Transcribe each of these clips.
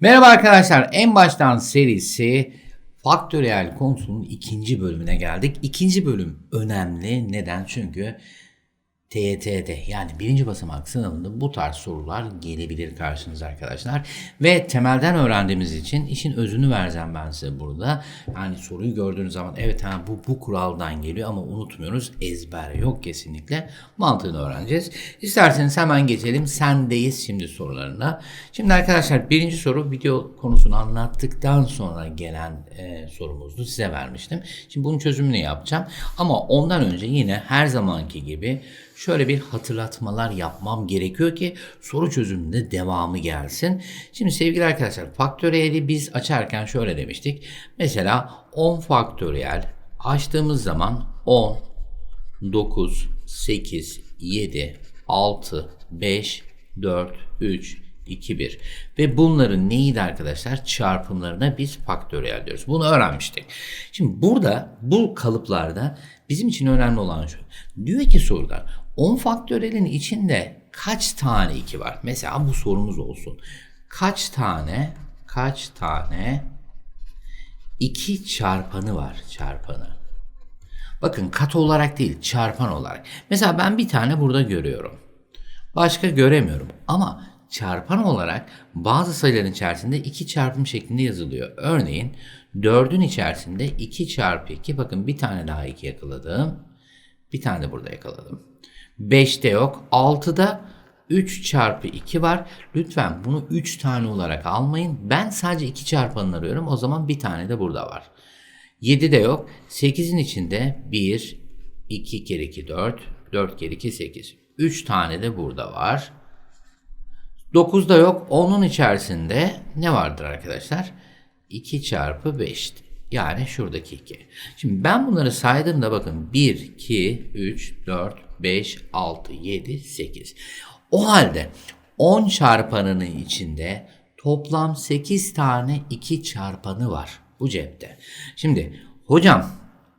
Merhaba arkadaşlar. En baştan serisi faktöriyel konusunun ikinci bölümüne geldik. İkinci bölüm önemli. Neden? Çünkü TYT'de yani birinci basamak sınavında bu tarz sorular gelebilir karşınıza arkadaşlar. Ve temelden öğrendiğimiz için işin özünü vereceğim ben size burada. Yani soruyu gördüğünüz zaman evet ha bu bu kuraldan geliyor ama unutmuyoruz ezber yok kesinlikle. Mantığını öğreneceğiz. İsterseniz hemen geçelim sendeyiz şimdi sorularına. Şimdi arkadaşlar birinci soru video konusunu anlattıktan sonra gelen e, sorumuzdu. Size vermiştim. Şimdi bunun çözümünü yapacağım. Ama ondan önce yine her zamanki gibi şöyle bir hatırlatmalar yapmam gerekiyor ki soru çözümünde devamı gelsin. Şimdi sevgili arkadaşlar faktöriyeli biz açarken şöyle demiştik. Mesela 10 faktöriyel açtığımız zaman 10, 9, 8, 7, 6, 5, 4, 3, 2, 1. Ve bunların neydi arkadaşlar? Çarpımlarına biz faktöriyel diyoruz. Bunu öğrenmiştik. Şimdi burada bu kalıplarda bizim için önemli olan şu. Diyor ki soruda 10 faktöriyelin içinde kaç tane 2 var? Mesela bu sorumuz olsun. Kaç tane kaç tane 2 çarpanı var çarpanı. Bakın kat olarak değil çarpan olarak. Mesela ben bir tane burada görüyorum. Başka göremiyorum ama çarpan olarak bazı sayıların içerisinde 2 çarpım şeklinde yazılıyor. Örneğin 4'ün içerisinde 2 çarpı 2 bakın bir tane daha 2 yakaladım. Bir tane de burada yakaladım. 5'te yok. 6'da 3 çarpı 2 var. Lütfen bunu 3 tane olarak almayın. Ben sadece 2 çarpanını arıyorum. O zaman bir tane de burada var. 7 de yok. 8'in içinde 1, 2 kere 2 4, 4 kere 2 8. 3 tane de burada var. 9'da yok. 10'un içerisinde ne vardır arkadaşlar? 2 çarpı 5. Yani şuradaki 2. Şimdi ben bunları saydığımda bakın 1, 2, 3, 4, 5, 6, 7, 8. O halde 10 çarpanının içinde toplam 8 tane 2 çarpanı var bu cepte. Şimdi hocam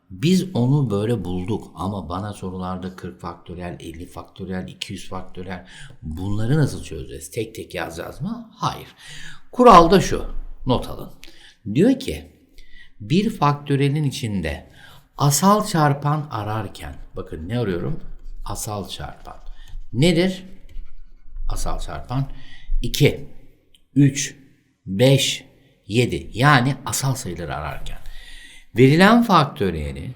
biz onu böyle bulduk ama bana sorularda 40 faktöriyel, 50 faktöriyel, 200 faktöriyel bunları nasıl çözeceğiz? Tek tek yazacağız mı? Hayır. Kural da şu. Not alın. Diyor ki bir faktörelin içinde asal çarpan ararken bakın ne arıyorum? Asal çarpan. Nedir? Asal çarpan 2, 3, 5, 7 yani asal sayıları ararken. Verilen faktöriyeli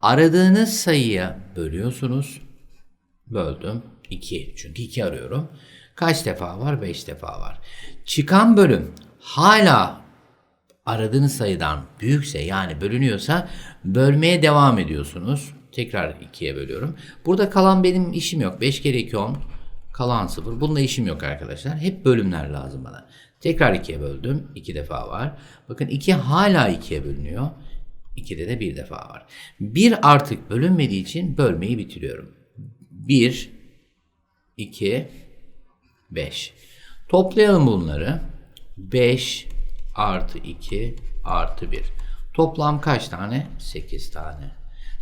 aradığınız sayıya bölüyorsunuz. Böldüm 2 çünkü 2 arıyorum. Kaç defa var? 5 defa var. Çıkan bölüm hala aradığınız sayıdan büyükse yani bölünüyorsa bölmeye devam ediyorsunuz. Tekrar 2'ye bölüyorum. Burada kalan benim işim yok. 5 kere 2 10. Kalan 0. Bununla işim yok arkadaşlar. Hep bölümler lazım bana. Tekrar 2'ye böldüm. 2 defa var. Bakın 2 hala 2'ye bölünüyor. 2'de de 1 defa var. 1 artık bölünmediği için bölmeyi bitiriyorum. 1, 2, 5. Toplayalım bunları. 5 artı 2 artı 1. Toplam kaç tane? 8 tane.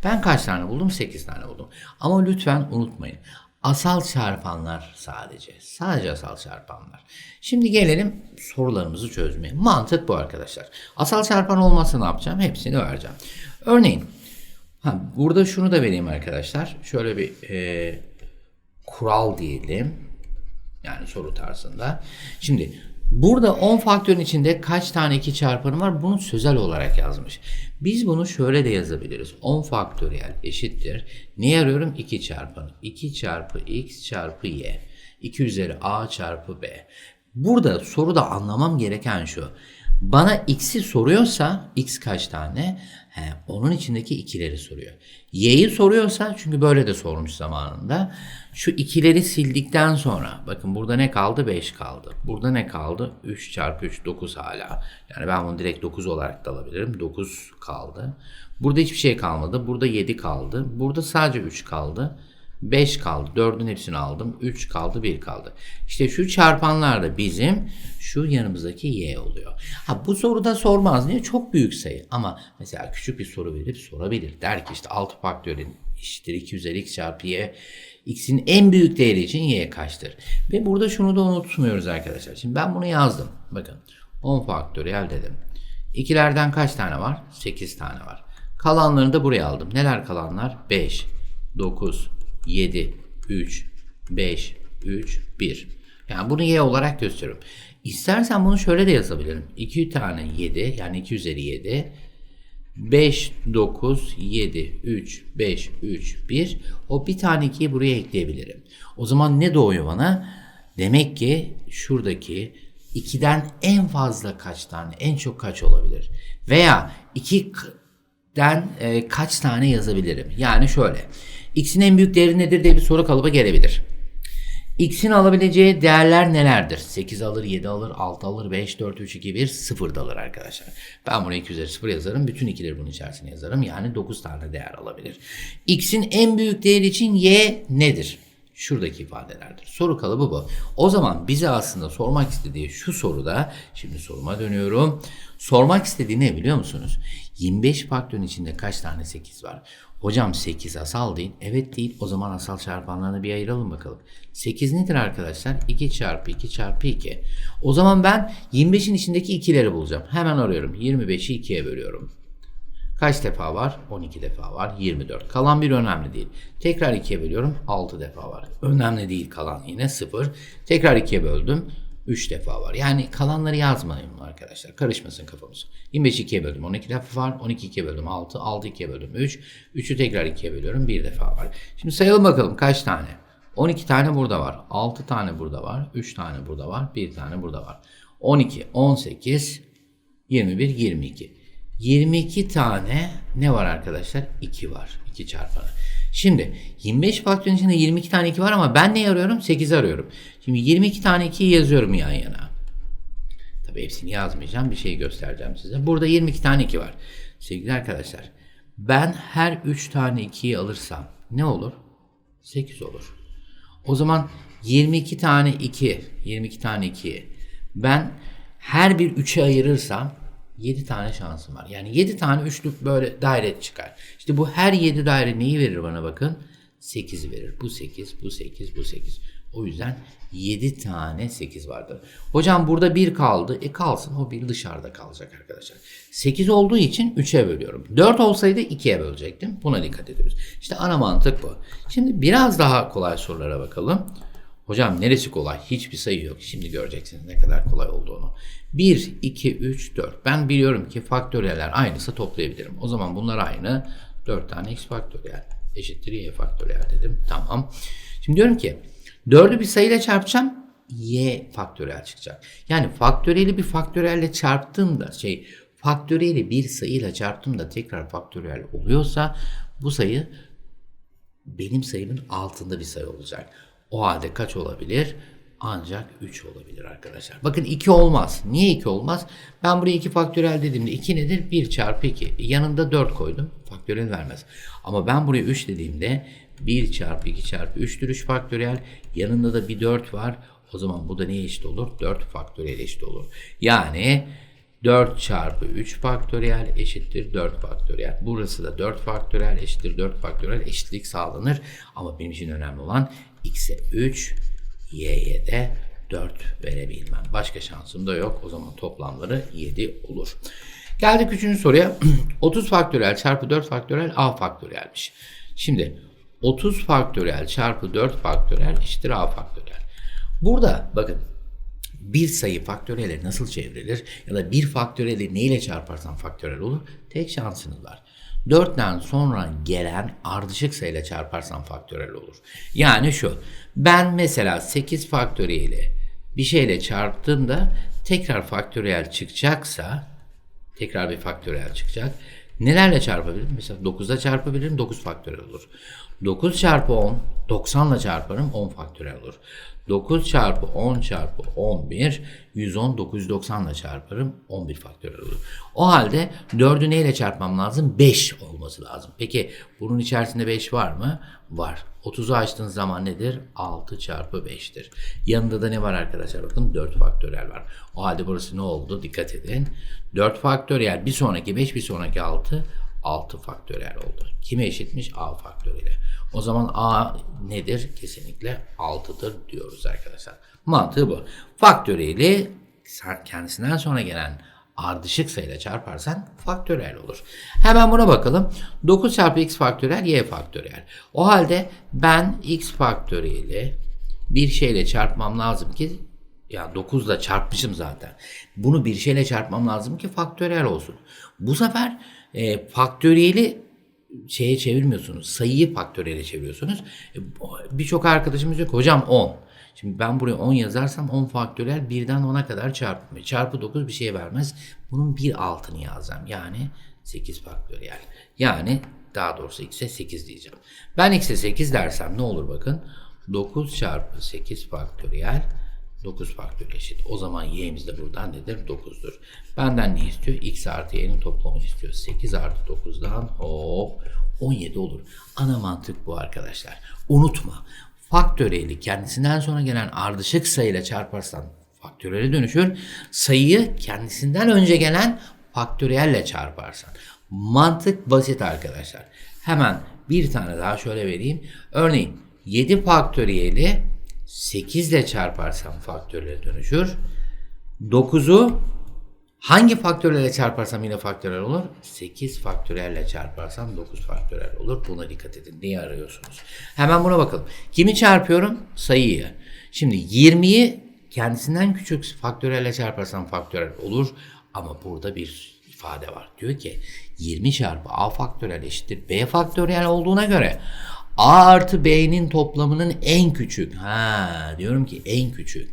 Ben kaç tane buldum? 8 tane buldum. Ama lütfen unutmayın. Asal çarpanlar sadece. Sadece asal çarpanlar. Şimdi gelelim sorularımızı çözmeye. Mantık bu arkadaşlar. Asal çarpan olmazsa ne yapacağım? Hepsini vereceğim. Örneğin ha, burada şunu da vereyim arkadaşlar. Şöyle bir e, kural diyelim. Yani soru tarzında. Şimdi burada 10 faktörün içinde kaç tane 2 çarpanı var? Bunu sözel olarak yazmış. Biz bunu şöyle de yazabiliriz. 10 faktöriyel eşittir. Ne arıyorum? 2 çarpanı. 2 çarpı x çarpı y. 2 üzeri a çarpı b. Burada soruda anlamam gereken şu. Bana x'i soruyorsa x kaç tane? He, onun içindeki ikileri soruyor. Y'yi soruyorsa çünkü böyle de sormuş zamanında. Şu ikileri sildikten sonra bakın burada ne kaldı? 5 kaldı. Burada ne kaldı? 3 çarpı 3 9 hala. Yani ben bunu direkt 9 olarak da alabilirim. 9 kaldı. Burada hiçbir şey kalmadı. Burada 7 kaldı. Burada sadece 3 kaldı. 5 kaldı. 4'ün hepsini aldım. 3 kaldı, 1 kaldı. İşte şu çarpanlar da bizim şu yanımızdaki y oluyor. Ha bu soruda sormaz. Niye? Çok büyük sayı. Ama mesela küçük bir soru verip sorabilir. Der ki işte 6 faktörün eşittir 2 üzeri x çarpı y. X'in en büyük değeri için y kaçtır? Ve burada şunu da unutmuyoruz arkadaşlar. Şimdi ben bunu yazdım. Bakın 10 faktöriyel dedim. İkilerden kaç tane var? 8 tane var. Kalanlarını da buraya aldım. Neler kalanlar? 5, 9, 7, 3, 5, 3, 1. Yani bunu y olarak gösteriyorum. İstersen bunu şöyle de yazabilirim. 2 tane 7 yani 2 üzeri 7. 5, 9, 7, 3, 5, 3, 1. O bir tane 2'yi buraya ekleyebilirim. O zaman ne doğuyor bana? Demek ki şuradaki 2'den en fazla kaç tane, en çok kaç olabilir? Veya 2'den e, kaç tane yazabilirim? Yani şöyle. X'in en büyük değeri nedir diye bir soru kalıbı gelebilir. X'in alabileceği değerler nelerdir? 8 alır, 7 alır, 6 alır, 5, 4, 3, 2, 1, 0 da alır arkadaşlar. Ben buraya 2 üzeri 0 yazarım. Bütün ikileri bunun içerisine yazarım. Yani 9 tane değer alabilir. X'in en büyük değeri için Y nedir? Şuradaki ifadelerdir. Soru kalıbı bu. O zaman bize aslında sormak istediği şu soruda, şimdi soruma dönüyorum. Sormak istediği ne biliyor musunuz? 25 faktörün içinde kaç tane 8 var? Hocam 8 asal değil. Evet değil. O zaman asal çarpanlarını bir ayıralım bakalım. 8 nedir arkadaşlar? 2 çarpı 2 çarpı 2. O zaman ben 25'in içindeki ikileri bulacağım. Hemen arıyorum. 25'i 2'ye bölüyorum. Kaç defa var? 12 defa var. 24. Kalan bir önemli değil. Tekrar 2'ye bölüyorum. 6 defa var. Önemli değil kalan yine 0. Tekrar 2'ye böldüm. 3 defa var. Yani kalanları yazmayın arkadaşlar. Karışmasın kafamız. 25 2'ye böldüm. 12 defa var. 12 2'ye böldüm. 6. 6 2'ye böldüm. 3. 3'ü tekrar 2'ye bölüyorum. 1 defa var. Şimdi sayalım bakalım kaç tane. 12 tane burada var. 6 tane burada var. 3 tane burada var. 1 tane burada var. 12, 18, 21, 22. 22 tane ne var arkadaşlar? 2 var. 2 çarpanı. Şimdi 25 faktörün içinde 22 tane 2 var ama ben ne arıyorum? 8 arıyorum. Şimdi 22 tane 2'yi yazıyorum yan yana. Tabii hepsini yazmayacağım. Bir şey göstereceğim size. Burada 22 tane 2 var. Sevgili arkadaşlar. Ben her 3 tane 2'yi alırsam ne olur? 8 olur. O zaman 22 tane 2, 22 tane 2'yi ben her bir 3'e ayırırsam 7 tane şansım var. Yani 7 tane üçlük böyle daire çıkar. İşte bu her 7 daire neyi verir bana bakın? 8 verir. Bu 8, bu 8, bu 8. O yüzden 7 tane 8 vardır. Hocam burada 1 kaldı. E kalsın o 1 dışarıda kalacak arkadaşlar. 8 olduğu için 3'e bölüyorum. 4 olsaydı 2'ye bölecektim. Buna dikkat ediyoruz. İşte ana mantık bu. Şimdi biraz daha kolay sorulara bakalım. Hocam neresi kolay? Hiçbir sayı yok. Şimdi göreceksiniz ne kadar kolay olduğunu. 1, 2, 3, 4. Ben biliyorum ki faktöriyeller aynısı toplayabilirim. O zaman bunlar aynı. 4 tane x faktöriyel eşittir y faktöriyel dedim. Tamam. Şimdi diyorum ki 4'ü bir sayıyla çarpacağım. y faktöriyel çıkacak. Yani faktöriyeli bir faktöriyelle çarptığımda şey faktöriyeli bir sayıyla çarptığımda tekrar faktöriyel oluyorsa bu sayı benim sayımın altında bir sayı olacak. O halde kaç olabilir? Ancak 3 olabilir arkadaşlar. Bakın 2 olmaz. Niye 2 olmaz? Ben buraya 2 faktörel dediğimde 2 nedir? 1 çarpı 2. Yanında 4 koydum. Faktörel vermez. Ama ben buraya 3 dediğimde 1 çarpı 2 çarpı 3'tür 3 faktörel. Yanında da bir 4 var. O zaman bu da neye eşit olur? 4 faktörel eşit olur. Yani 4 çarpı 3 faktöriyel eşittir 4 faktöriyel. Burası da 4 faktöriyel eşittir 4 faktöriyel eşitlik sağlanır. Ama benim için önemli olan x'e 3, y'ye de 4 verebilmem. Başka şansım da yok. O zaman toplamları 7 olur. Geldik 3. soruya. 30 faktöriyel çarpı 4 faktöriyel a faktöriyelmiş. Şimdi 30 faktöriyel çarpı 4 faktöriyel eşittir a faktöriyel. Burada bakın bir sayı faktöriyele nasıl çevrilir ya da bir faktöriyeli neyle çarparsan faktöriyel olur? Tek şansınız var. 4'ten sonra gelen ardışık sayıyla çarparsan faktörel olur. Yani şu. Ben mesela 8 faktöriyeli bir şeyle çarptığımda tekrar faktöriyel çıkacaksa tekrar bir faktöriyel çıkacak. Nelerle çarpabilirim? Mesela 9'da çarpabilirim 9 faktörel olur. 9 çarpı 10 90 ile çarparım 10 faktörel olur. 9 çarpı 10 çarpı 11 110 990 ile çarparım 11 faktörel olur. O halde 4'ü neyle çarpmam lazım? 5 olması lazım. Peki bunun içerisinde 5 var mı? Var. 30'u açtığınız zaman nedir? 6 çarpı 5'tir. Yanında da ne var arkadaşlar? Bakın 4 faktörel var. O halde burası ne oldu? Dikkat edin. 4 faktöriyel bir sonraki 5 bir sonraki 6 6 faktöriyel oldu. Kime eşitmiş? A faktöriyel. O zaman A nedir? Kesinlikle 6'dır diyoruz arkadaşlar. Mantığı bu. Faktöriyeli kendisinden sonra gelen ardışık sayıyla çarparsan faktöriyel olur. Hemen buna bakalım. 9 çarpı x faktöriyel y faktöriyel. O halde ben x faktöriyeli bir şeyle çarpmam lazım ki ya 9 ile çarpmışım zaten. Bunu bir şeyle çarpmam lazım ki faktöriyel olsun. Bu sefer e, faktöriyeli şeye çevirmiyorsunuz. Sayıyı faktöriyele çeviriyorsunuz. E, Birçok arkadaşımız ki hocam 10. Şimdi ben buraya 10 yazarsam 10 faktöriyel 1'den 10'a kadar çarpma. Çarpı 9 bir şey vermez. Bunun bir altını yazacağım. Yani 8 faktöriyel. Yani daha doğrusu x'e 8 diyeceğim. Ben x'e 8 dersem ne olur bakın. 9 çarpı 8 faktöriyel 9 faktöriyel eşit. O zaman y'miz de buradan nedir? 9'dur. Benden ne istiyor? x artı y'nin toplamını istiyor. 8 artı 9'dan hop 17 olur. Ana mantık bu arkadaşlar. Unutma. Faktöriyeli kendisinden sonra gelen ardışık sayıyla çarparsan faktöriyele dönüşür. Sayıyı kendisinden önce gelen faktöriyelle çarparsan. Mantık basit arkadaşlar. Hemen bir tane daha şöyle vereyim. Örneğin 7 faktöriyeli 8 ile çarparsam faktöriyele dönüşür. 9'u hangi faktöriyelle çarparsam yine faktöriyel olur? 8 faktöriyelle çarparsam 9 faktöriyel olur. Buna dikkat edin. Niye arıyorsunuz? Hemen buna bakalım. Kimi çarpıyorum? Sayıyı. Şimdi 20'yi kendisinden küçük faktöriyelle çarparsam faktöriyel olur. Ama burada bir ifade var. Diyor ki 20 çarpı a faktöriyel eşittir b faktöriyel olduğuna göre a artı b'nin toplamının en küçük. Ha diyorum ki en küçük.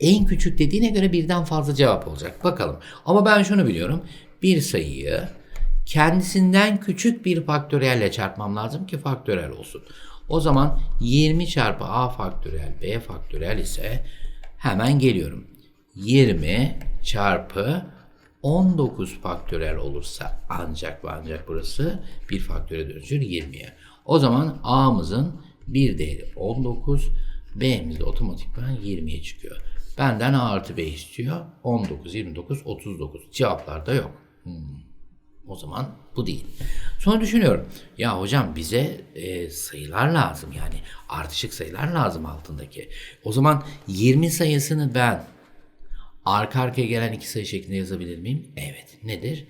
En küçük dediğine göre birden fazla cevap olacak. Bakalım. Ama ben şunu biliyorum. Bir sayıyı kendisinden küçük bir faktöriyelle çarpmam lazım ki faktöriyel olsun. O zaman 20 çarpı a faktöriyel b faktöriyel ise hemen geliyorum. 20 çarpı 19 faktöriyel olursa ancak ve ancak burası bir faktöre dönüşür 20'ye. O zaman a'mızın bir değeri 19, b'miz de otomatikman 20'ye çıkıyor. Benden a artı b istiyor. 19, 29, 39. Cevaplarda yok. Hmm. O zaman bu değil. Sonra düşünüyorum. Ya hocam bize e, sayılar lazım. Yani ardışık sayılar lazım altındaki. O zaman 20 sayısını ben arka arkaya gelen iki sayı şeklinde yazabilir miyim? Evet. Nedir?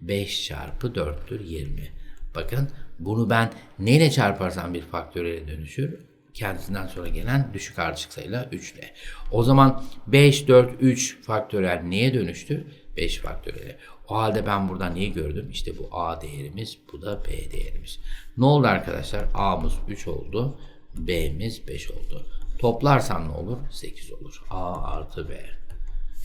5 çarpı 4'tür 20. Bakın bunu ben neyle çarparsam bir faktöriyele dönüşür? Kendisinden sonra gelen düşük ardışık sayıyla 3 ile. O zaman 5, 4, 3 faktöriyel neye dönüştü? 5 faktöriyele. O halde ben buradan neyi gördüm? İşte bu A değerimiz, bu da B değerimiz. Ne oldu arkadaşlar? A'mız 3 oldu, B'miz 5 oldu. Toplarsan ne olur? 8 olur. A artı B.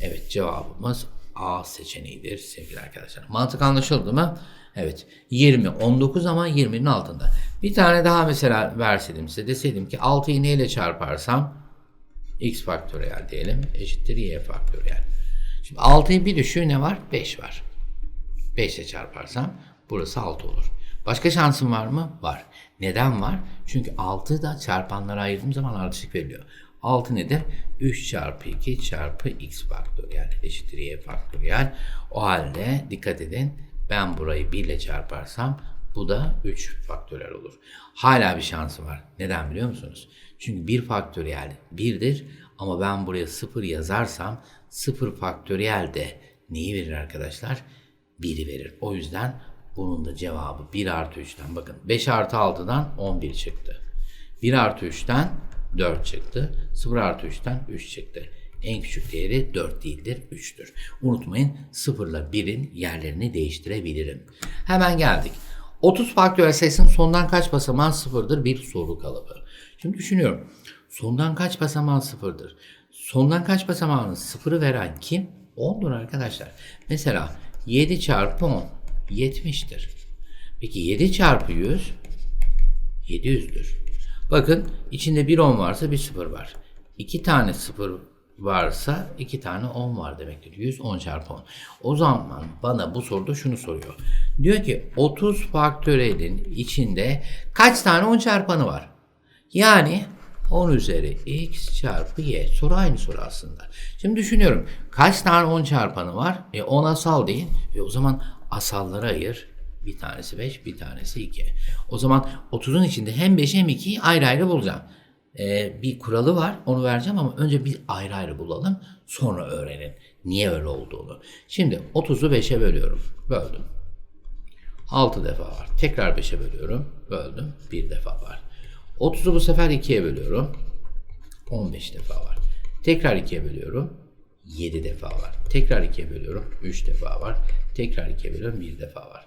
Evet cevabımız A seçeneğidir sevgili arkadaşlar. Mantık anlaşıldı mı? Evet. 20, 19 ama 20'nin altında. Bir tane daha mesela verseydim size deseydim ki 6'yı neyle çarparsam x faktöriyel diyelim eşittir y faktöriyel. Şimdi 6'yı bir düşüğü ne var? 5 var. 5 ile çarparsam burası 6 olur. Başka şansım var mı? Var. Neden var? Çünkü 6 da çarpanlara ayırdığım zaman ardışık veriliyor. 6 nedir? 3 çarpı 2 çarpı x faktöriyel eşittir y faktöriyel. O halde dikkat edin ben burayı 1 ile çarparsam bu da 3 faktöriyel olur. Hala bir şansı var. Neden biliyor musunuz? Çünkü 1 faktöriyel 1'dir ama ben buraya 0 yazarsam 0 faktöriyel de neyi verir arkadaşlar? 1'i verir. O yüzden bunun da cevabı 1 artı 3'ten bakın 5 artı 6'dan 11 çıktı. 1 artı 3'ten 4 çıktı. 0 artı 3'ten 3 çıktı. En küçük değeri 4 değildir, 3'tür. Unutmayın 0 ile 1'in yerlerini değiştirebilirim. Hemen geldik. 30 faktöriyel sayısının sondan kaç basamağı sıfırdır bir soru kalıbı. Şimdi düşünüyorum. Sondan kaç basamağı sıfırdır? Sondan kaç basamağını sıfırı veren kim? 10'dur arkadaşlar. Mesela 7 çarpı 10 70'tir. Peki 7 çarpı 100 700'dür. Bakın içinde bir 10 varsa bir 0 var. 2 tane 0 varsa 2 tane 10 var demektir. 100 10 çarpı 10. O zaman bana bu soruda şunu soruyor. Diyor ki 30 faktöriyelin içinde kaç tane 10 çarpanı var? Yani 10 üzeri x çarpı y. Soru aynı soru aslında. Şimdi düşünüyorum. Kaç tane 10 çarpanı var? E 10 asal değil. E o zaman asallara ayır. Bir tanesi 5, bir tanesi 2. O zaman 30'un içinde hem 5 hem 2'yi ayrı ayrı bulacağım. E, bir kuralı var. Onu vereceğim ama önce bir ayrı ayrı bulalım. Sonra öğrenin. Niye öyle olduğunu. Şimdi 30'u 5'e bölüyorum. Böldüm. 6 defa var. Tekrar 5'e bölüyorum. Böldüm. 1 defa var. 30'u bu sefer 2'ye bölüyorum. 15 defa var. Tekrar 2'ye bölüyorum. 7 defa var. Tekrar 2'ye bölüyorum. 3 defa var. Tekrar 2'ye bölüyorum. 1 defa var.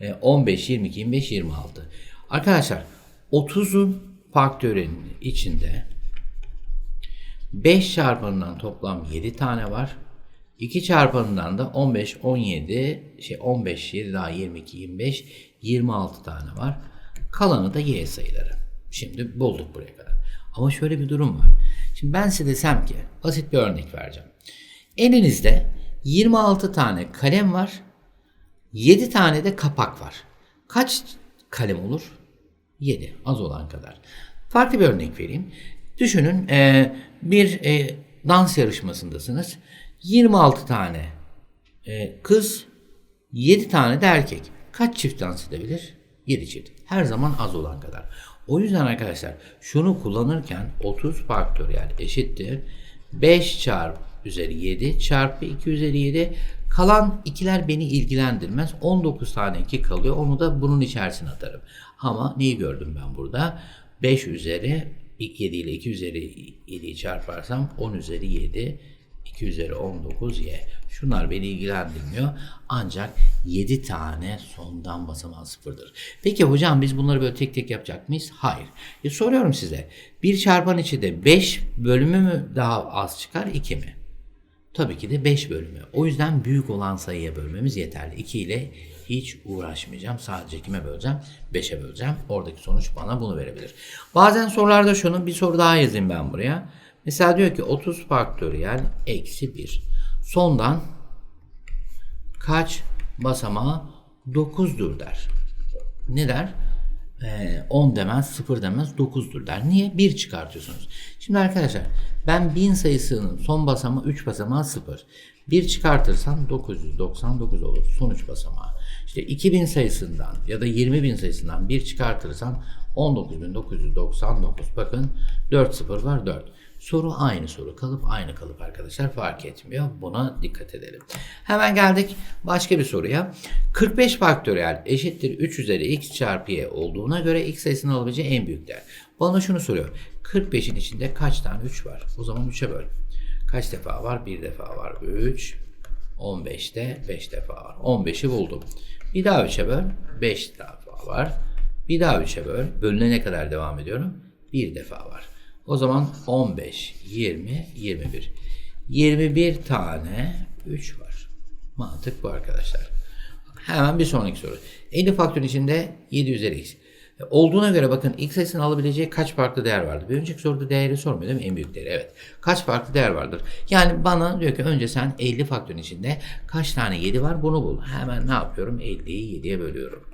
E, 15, 22, 25, 26. Arkadaşlar 30'un faktörinin içinde 5 çarpanından toplam 7 tane var. 2 çarpanından da 15, 17, şey 15, 7 daha 22, 25, 26 tane var. Kalanı da y sayıları. Şimdi bulduk buraya kadar. Ama şöyle bir durum var. Şimdi ben size desem ki basit bir örnek vereceğim. Elinizde 26 tane kalem var. 7 tane de kapak var. Kaç kalem olur? 7. Az olan kadar. Farklı bir örnek vereyim. Düşünün e, bir e, dans yarışmasındasınız. 26 tane e, kız, 7 tane de erkek. Kaç çift dans edebilir? 7 çift. Her zaman az olan kadar. O yüzden arkadaşlar şunu kullanırken 30 faktöriyel eşittir. 5 çarpı üzeri 7 çarpı 2 üzeri 7 kalan ikiler beni ilgilendirmez. 19 tane 2 kalıyor. Onu da bunun içerisine atarım. Ama neyi gördüm ben burada? 5 üzeri 7 ile 2 üzeri 7'yi çarparsam 10 üzeri 7 2 üzeri 19 y. Şunlar beni ilgilendirmiyor. Ancak 7 tane sondan basamağı sıfırdır. Peki hocam biz bunları böyle tek tek yapacak mıyız? Hayır. E soruyorum size. Bir çarpan içinde 5 bölümü mü daha az çıkar 2 mi? Tabii ki de 5 bölümü. O yüzden büyük olan sayıya bölmemiz yeterli. 2 ile hiç uğraşmayacağım. Sadece kime böleceğim? 5'e böleceğim. Oradaki sonuç bana bunu verebilir. Bazen sorularda şunu bir soru daha yazayım ben buraya. Mesela diyor ki 30 faktöriyel eksi 1. Sondan kaç basamağı 9'dur der. Ne der? Ee, 10 demez, 0 demez, 9'dur der. Niye? 1 çıkartıyorsunuz. Şimdi arkadaşlar ben 1000 sayısının son basamağı 3 basamağı 0. 1 çıkartırsam 999 olur sonuç basamağı. İşte 2000 sayısından ya da 20.000 sayısından 1 çıkartırsam 19999. Bakın 4 0 var 4. Soru aynı soru kalıp aynı kalıp arkadaşlar fark etmiyor. Buna dikkat edelim. Hemen geldik başka bir soruya. 45 faktöriyel eşittir 3 üzeri x çarpı y olduğuna göre x sayısının alabileceği en büyük değer. Bana şunu soruyor. 45'in içinde kaç tane 3 var? O zaman 3'e böl. Kaç defa var? 1 defa var. 3. 15'te 5 defa var. 15'i buldum. Bir daha 3'e böl. 5 defa var. Bir daha 3'e böl. Bölüne kadar devam ediyorum? 1 defa var. O zaman 15, 20, 21. 21 tane 3 var. Mantık bu arkadaşlar. Hemen bir sonraki soru. 50 faktörün içinde 7 üzeri x. Olduğuna göre bakın x sayısının alabileceği kaç farklı değer vardı? Bir önceki soruda değeri sormuyor değil mi? En büyük değeri. Evet. Kaç farklı değer vardır? Yani bana diyor ki önce sen 50 faktörün içinde kaç tane 7 var bunu bul. Hemen ne yapıyorum? 50'yi 7'ye bölüyorum.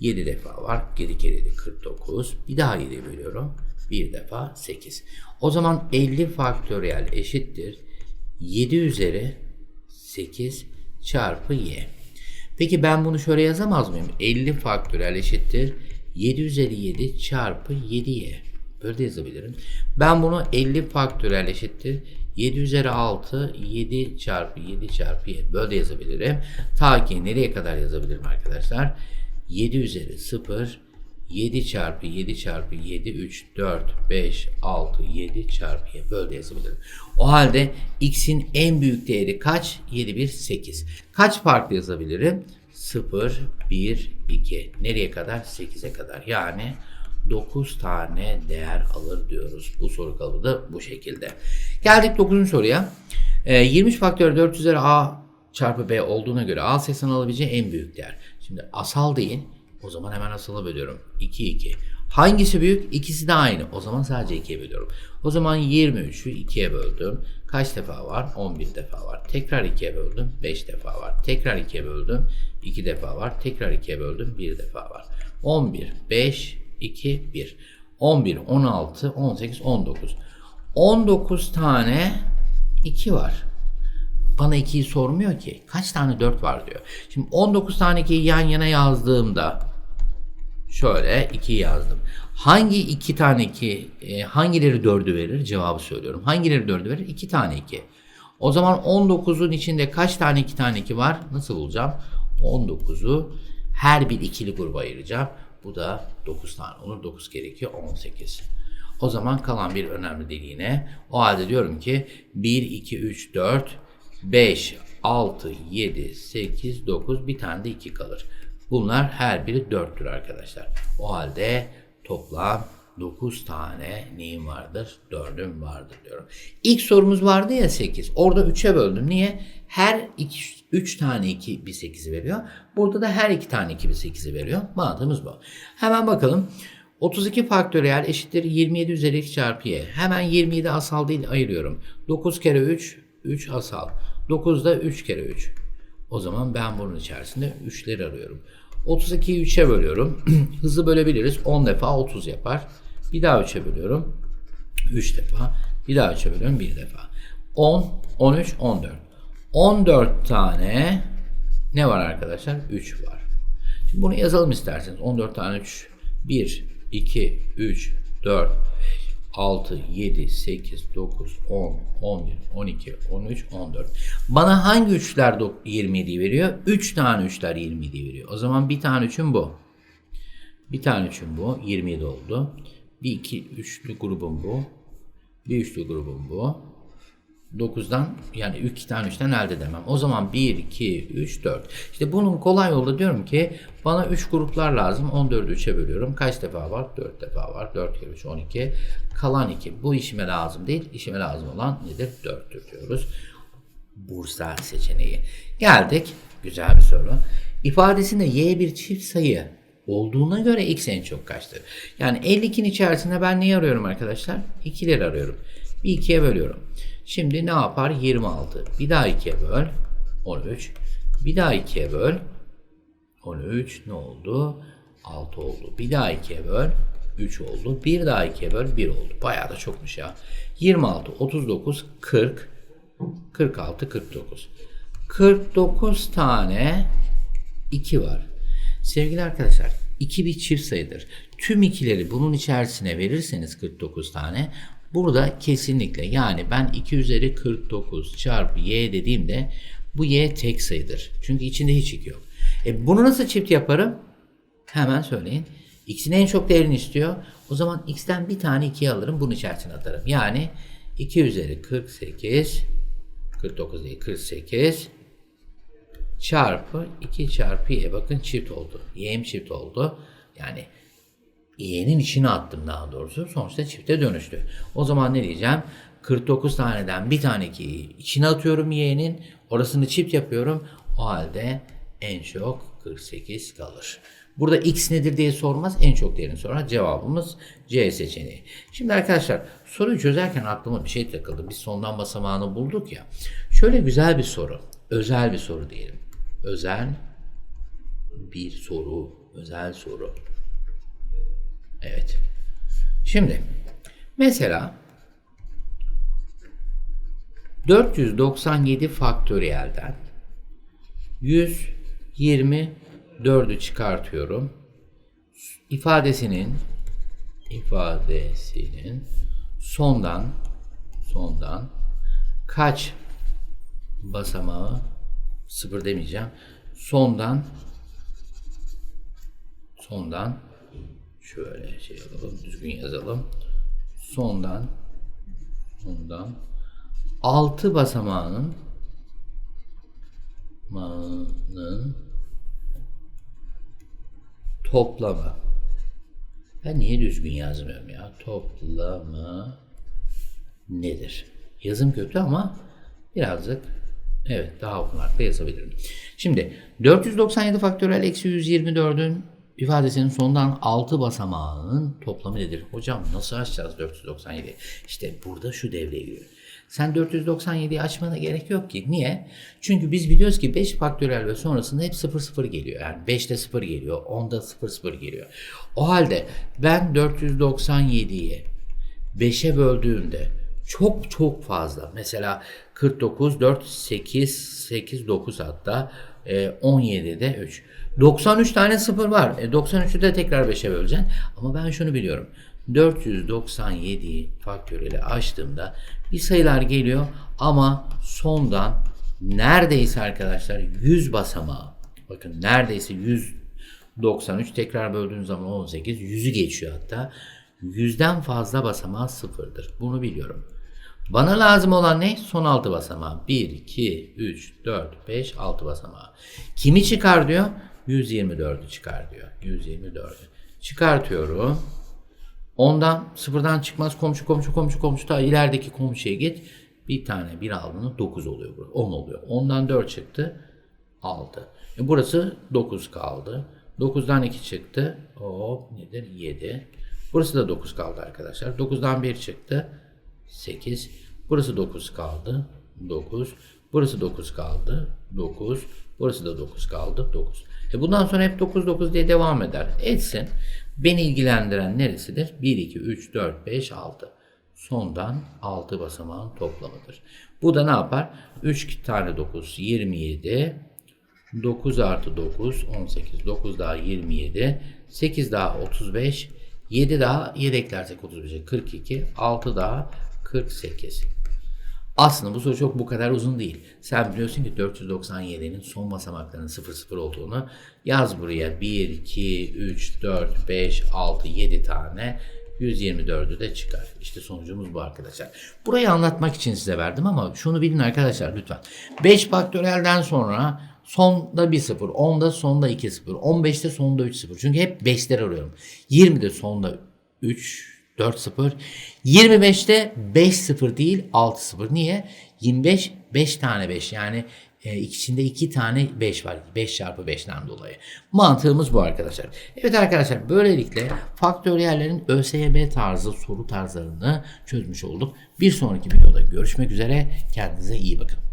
7 defa var. 7 kere 7 49. Bir daha 7'ye bölüyorum. Bir defa 8. O zaman 50 faktöriyel eşittir. 7 üzeri 8 çarpı y. Peki ben bunu şöyle yazamaz mıyım? 50 faktöriyel eşittir. 7 üzeri 7 çarpı 7y. Böyle de yazabilirim. Ben bunu 50 faktöriyel eşittir. 7 üzeri 6 7 çarpı 7 çarpı y. Böyle de yazabilirim. Ta ki nereye kadar yazabilirim arkadaşlar? 7 üzeri 0 7 çarpı 7 çarpı 7 3 4 5 6 7 çarpı y böyle yazabilirim. O halde x'in en büyük değeri kaç? 7 1 8. Kaç farklı yazabilirim? 0 1 2 nereye kadar? 8'e kadar. Yani 9 tane değer alır diyoruz. Bu soru kalıbı da bu şekilde. Geldik 9. soruya. E, 23 faktör 4 üzeri a çarpı b olduğuna göre a sayısının alabileceği en büyük değer. Şimdi asal değil. O zaman hemen asala bölüyorum. 2 2. Hangisi büyük? İkisi de aynı. O zaman sadece 2'ye bölüyorum. O zaman 23'ü 2'ye böldüm. Kaç defa var? 11 defa var. Tekrar 2'ye böldüm. 5 defa var. Tekrar 2'ye böldüm. 2 defa var. Tekrar 2'ye böldüm. 1 defa var. 11, 5, 2, 1. 11, 16, 18, 19. 19 tane 2 var. Bana 2'yi sormuyor ki. Kaç tane 4 var diyor. Şimdi 19 tane 2'yi yan yana yazdığımda Şöyle 2 yazdım. Hangi iki tane 2, e, hangileri 4'ü verir? Cevabı söylüyorum. Hangileri 4'ü verir? 2 tane 2. O zaman 19'un içinde kaç tane 2 tane 2 var? Nasıl bulacağım? 19'u her bir ikili gruba ayıracağım. Bu da 9 tane olur. 9 kere 2 18. O zaman kalan bir önemli değil yine. O halde diyorum ki 1, 2, 3, 4, 5, 6, 7, 8, 9 bir tane de 2 kalır. Bunlar her biri 4'tür arkadaşlar. O halde toplam 9 tane neyim vardır? 4'üm vardır diyorum. İlk sorumuz vardı ya 8. Orada 3'e böldüm. Niye? Her 3 tane 2 bir 8'i veriyor. Burada da her 2 tane 2 bir 8'i veriyor. Mantığımız bu. Hemen bakalım. 32 faktöriyel eşittir 27 üzeri 2 çarpı y. Hemen 27 asal değil ayırıyorum. 9 kere 3, 3 asal. 9 da 3 kere 3. O zaman ben bunun içerisinde 3'leri arıyorum. 32'yi 3'e bölüyorum. Hızlı bölebiliriz. 10 defa 30 yapar. Bir daha 3'e bölüyorum. 3 defa. Bir daha 3'e bölüyorum. 1 defa. 10, 13, 14. 14 tane ne var arkadaşlar? 3 var. Şimdi bunu yazalım isterseniz. 14 tane 3. 1, 2, 3, 4, 5, 6, 7, 8, 9, 10, 11, 12, 13, 14. Bana hangi üçler 27'yi veriyor? 3 tane üçler 27'yi veriyor. O zaman bir tane üçün bu. Bir tane üçün bu. 27 oldu. Bir iki üçlü grubum bu. Bir üçlü grubum bu. 9'dan yani 2 tane 3'ten elde edemem. O zaman 1, 2, 3, 4. İşte bunun kolay yolu diyorum ki bana 3 gruplar lazım. 14'ü 3'e bölüyorum. Kaç defa var? 4 defa var. 4 kere 3, 12. Kalan 2. Bu işime lazım değil. İşime lazım olan nedir? 4'tür diyoruz. Bursa seçeneği. Geldik. Güzel bir soru. İfadesinde y bir çift sayı olduğuna göre x en çok kaçtır? Yani 52'nin içerisinde ben neyi arıyorum arkadaşlar? 2'leri arıyorum. Bir 2'ye bölüyorum. Şimdi ne yapar? 26. Bir daha 2'ye böl. 13. Bir daha 2'ye böl. 13 ne oldu? 6 oldu. Bir daha 2'ye böl. 3 oldu. Bir daha 2'ye böl. 1 oldu. Bayağı da çokmuş ya. 26, 39, 40, 46, 49. 49 tane 2 var. Sevgili arkadaşlar 2 bir çift sayıdır. Tüm ikileri bunun içerisine verirseniz 49 tane burada kesinlikle yani ben 2 üzeri 49 çarpı y dediğimde bu y tek sayıdır. Çünkü içinde hiç 2 yok. E bunu nasıl çift yaparım? Hemen söyleyin. X'in en çok değerini istiyor. O zaman X'ten bir tane 2'ye alırım. Bunun içerisine atarım. Yani 2 üzeri 48 49 değil 48 çarpı 2 çarpı y bakın çift oldu. Y'm çift oldu. Yani y'nin içine attım daha doğrusu. Sonuçta çifte dönüştü. O zaman ne diyeceğim? 49 taneden bir tane ki içine atıyorum y'nin. Orasını çift yapıyorum. O halde en çok 48 kalır. Burada x nedir diye sormaz. En çok değerini sorar. Cevabımız C seçeneği. Şimdi arkadaşlar soruyu çözerken aklıma bir şey takıldı. Biz sondan basamağını bulduk ya. Şöyle güzel bir soru. Özel bir soru diyelim. Özel bir soru. Özel soru. Evet. Şimdi mesela 497 faktöriyelden 124'ü çıkartıyorum. İfadesinin ifadesinin sondan sondan kaç basamağı sıfır demeyeceğim. Sondan sondan şöyle şey yapalım düzgün yazalım. Sondan sondan 6 basamağının basamağının toplamı. Ben niye düzgün yazmıyorum ya? Toplamı nedir? Yazım kötü ama birazcık evet daha okunaklı yazabilirim. Şimdi 497 faktöriyel eksi 124'ün ifadesinin sondan 6 basamağının toplamı nedir? Hocam nasıl açacağız 497? İşte burada şu devreye giriyor. Sen 497'yi açmana gerek yok ki. Niye? Çünkü biz biliyoruz ki 5 faktöriyel ve sonrasında hep 0 0 geliyor. Yani 5'te 0 geliyor, 10'da 0 0 geliyor. O halde ben 497'yi 5'e böldüğümde çok çok fazla. Mesela 49, 4, 8, 8, 9 hatta e, 17'de 3. 93 tane sıfır var. E, 93'ü de tekrar 5'e böleceksin. Ama ben şunu biliyorum. 497'yi faktöriyeli açtığımda bir sayılar geliyor ama sondan neredeyse arkadaşlar 100 basamağı. Bakın neredeyse 193 tekrar böldüğünüz zaman 18 100'ü geçiyor hatta. 100'den fazla basamağı sıfırdır. Bunu biliyorum. Bana lazım olan ne? Son 6 basamağı. 1, 2, 3, 4, 5, 6 basamağı. Kimi çıkar diyor? 124'ü çıkar diyor. 124'ü. Çıkartıyorum. Ondan sıfırdan çıkmaz komşu komşu komşu komşu ta ilerideki komşuya git. Bir tane bir aldığında 9 oluyor burası. 10 oluyor. Ondan 4 çıktı. 6. E burası 9 kaldı. 9'dan 2 çıktı. Hop nedir? 7. Burası da 9 kaldı arkadaşlar. 9'dan 1 çıktı. 8. Burası 9 kaldı. 9. Burası 9 kaldı. 9. Burası da 9 kaldı. 9. E bundan sonra hep 9 9 diye devam eder. Etsin. Beni ilgilendiren neresidir? 1, 2, 3, 4, 5, 6. Sondan 6 basamağın toplamıdır. Bu da ne yapar? 3 tane 9, 27. 9 artı 9, 18. 9 daha 27. 8 daha 35. 7 daha 7 eklersek 35'e 42. 6 daha 48. Aslında bu soru çok bu kadar uzun değil. Sen biliyorsun ki 497'nin son basamaklarının 00 olduğunu yaz buraya 1, 2, 3, 4, 5, 6, 7 tane 124'ü de çıkar. İşte sonucumuz bu arkadaşlar. Burayı anlatmak için size verdim ama şunu bilin arkadaşlar lütfen. 5 faktörelden sonra sonda 1 0, 10'da sonda 2 0, 15'te sonda 3 0. Çünkü hep 5'ler arıyorum. 20'de sonda 3 4 0. 25'te 5 0 değil 6 0. Niye? 25 5 tane 5 yani e, ikisinde 2 tane 5 var. 5 çarpı 5'ten dolayı. Mantığımız bu arkadaşlar. Evet arkadaşlar böylelikle faktöriyellerin ÖSYM tarzı soru tarzlarını çözmüş olduk. Bir sonraki videoda görüşmek üzere. Kendinize iyi bakın.